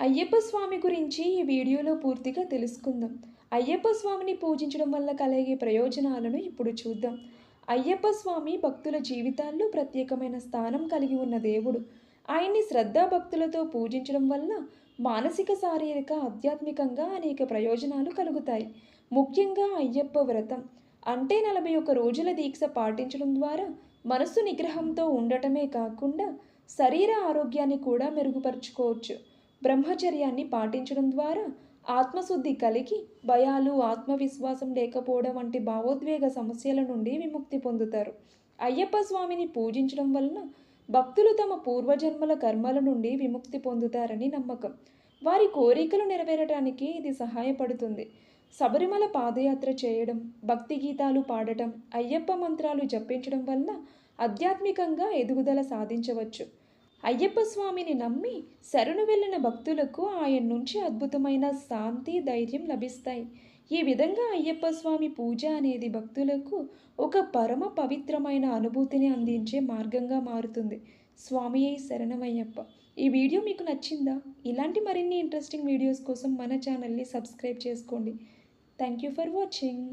అయ్యప్ప స్వామి గురించి ఈ వీడియోలో పూర్తిగా తెలుసుకుందాం. అయ్యప్ప స్వామిని పూజించడం వల్ల కలిగే ప్రయోజనాలను ఇప్పుడు చూద్దాం. అయ్యప్ప స్వామి భక్తుల జీవితాల్లో ప్రత్యేకమైన స్థానం కలిగి ఉన్న దేవుడు. ఆయన్ని శ్రద్ధాభక్తులతో పూజించడం వల్ల మానసిక శారీరక ఆధ్యాత్మికంగా అనేక ప్రయోజనాలు కలుగుతాయి. ముఖ్యంగా అయ్యప్ప వ్రతం. అంటే నలభై ఒక్క రోజుల దీక్ష పాటించడం ద్వారా మనస్సు నిగ్రహంతో ఉండటమే కాకుండా శరీర ఆరోగ్యాన్ని కూడా మెరుగుపరుచుకోవచ్చు. బ్రహ్మచర్యాన్ని పాటించడం ద్వారా ఆత్మశుద్ధి కలిగి భయాలు ఆత్మవిశ్వాసం లేకపోవడం వంటి భావోద్వేగ సమస్యల నుండి విముక్తి పొందుతారు. అయ్యప్ప స్వామిని పూజించడం వలన భక్తులు తమ పూర్వజన్మల కర్మల నుండి విముక్తి పొందుతారని నమ్మకం. వారి కోరికలు నెరవేరడానికి ఇది సహాయపడుతుంది. శబరిమల పాదయాత్ర చేయడం భక్తి గీతాలు పాడటం అయ్యప్ప మంత్రాలు జపించడం వలన ఆధ్యాత్మికంగా ఎదుగుదల సాధించవచ్చు. అయ్యప్ప స్వామిని నమ్మి శరణు వెళ్ళిన భక్తులకు ఆయన నుంచి అద్భుతమైన శాంతి ధైర్యం లభిస్తాయి. ఈ విధంగా అయ్యప్ప స్వామి పూజ అనేది భక్తులకు ఒక పరమ పవిత్రమైన అనుభూతిని అందించే మార్గంగా మారుతుంది. స్వామి అయి శరణమయ్యప్ప. ఈ వీడియో మీకు నచ్చిందా? ఇలాంటి మరిన్ని ఇంట్రెస్టింగ్ వీడియోస్ కోసం మన ఛానల్ని సబ్స్క్రైబ్ చేసుకోండి. Thank you for watching